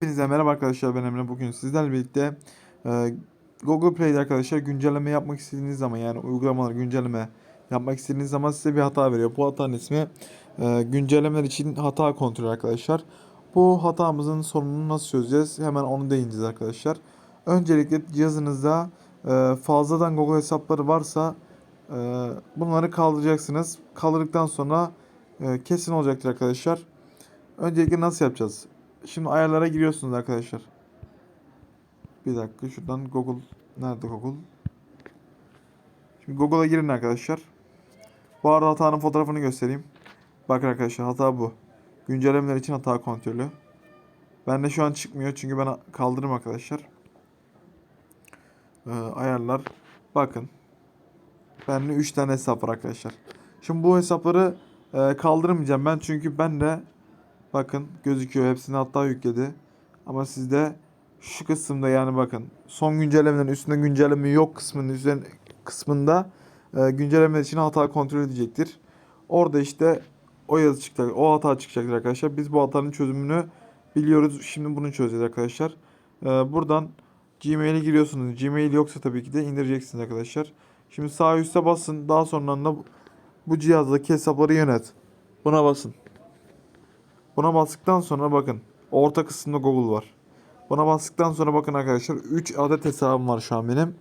Hepinize merhaba arkadaşlar ben Emre. Bugün sizlerle birlikte e, Google Play'de arkadaşlar güncelleme yapmak istediğiniz zaman yani uygulamalar güncelleme yapmak istediğiniz zaman size bir hata veriyor. Bu hatanın ismi e, güncellemeler için hata kontrolü arkadaşlar. Bu hatamızın sorununu nasıl çözeceğiz? Hemen onu değineceğiz arkadaşlar. Öncelikle cihazınızda e, fazladan Google hesapları varsa e, bunları kaldıracaksınız. Kaldırdıktan sonra e, kesin olacaktır arkadaşlar. Öncelikle nasıl yapacağız? Şimdi ayarlara giriyorsunuz arkadaşlar. Bir dakika şuradan Google nerede Google? Şimdi Google'a girin arkadaşlar. Bu arada hatanın fotoğrafını göstereyim. Bakın arkadaşlar hata bu. Güncellemeler için hata kontrolü. Bende şu an çıkmıyor çünkü ben kaldırırım arkadaşlar. Ee, ayarlar. Bakın. Bende 3 tane hesap var arkadaşlar. Şimdi bu hesapları e, kaldırmayacağım ben çünkü ben de Bakın gözüküyor. Hepsini hatta yükledi. Ama sizde şu kısımda yani bakın son güncellemelerin üstünde güncelleme yok kısmının üzerine kısmında e, güncelleme için hata kontrol edecektir. Orada işte o yazı çıkacak. O hata çıkacaktır arkadaşlar. Biz bu hatanın çözümünü biliyoruz. Şimdi bunu çözeceğiz arkadaşlar. E, buradan Gmail'e giriyorsunuz. Gmail yoksa tabii ki de indireceksiniz arkadaşlar. Şimdi sağ üstte basın. Daha sonra da bu cihazdaki hesapları yönet. Buna basın. Buna bastıktan sonra bakın. Orta kısımda Google var. Buna bastıktan sonra bakın arkadaşlar 3 adet hesabım var şu an benim.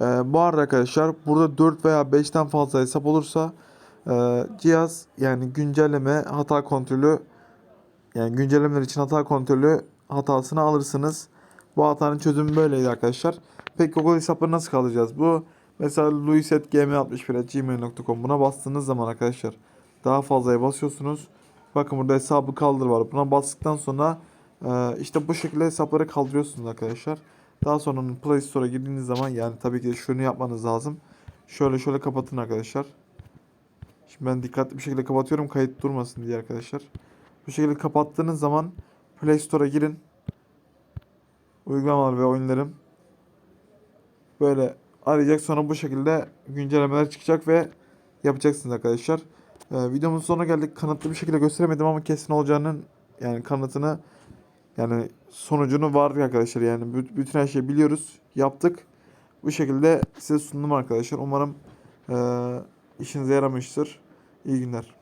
Ee, bu arada arkadaşlar burada 4 veya 5'ten fazla hesap olursa e, cihaz yani güncelleme hata kontrolü yani güncellemeler için hata kontrolü hatasını alırsınız. Bu hatanın çözümü böyleydi arkadaşlar. Peki Google hesapları nasıl kalacağız? Bu mesela luisetgm61.gmail.com buna bastığınız zaman arkadaşlar daha fazlaya basıyorsunuz. Bakın burada hesabı kaldır var. Buna bastıktan sonra e, işte bu şekilde hesapları kaldırıyorsunuz arkadaşlar. Daha sonra Play Store'a girdiğiniz zaman yani tabii ki şunu yapmanız lazım. Şöyle şöyle kapatın arkadaşlar. Şimdi ben dikkatli bir şekilde kapatıyorum kayıt durmasın diye arkadaşlar. Bu şekilde kapattığınız zaman Play Store'a girin. Uygulamalar ve oyunlarım böyle arayacak sonra bu şekilde güncellemeler çıkacak ve yapacaksınız arkadaşlar. Ee, videomuzun sonuna geldik. Kanıtlı bir şekilde gösteremedim ama kesin olacağının yani kanıtını yani sonucunu var arkadaşlar. Yani bü- bütün her şeyi biliyoruz. Yaptık. Bu şekilde size sundum arkadaşlar. Umarım e, işinize yaramıştır. İyi günler.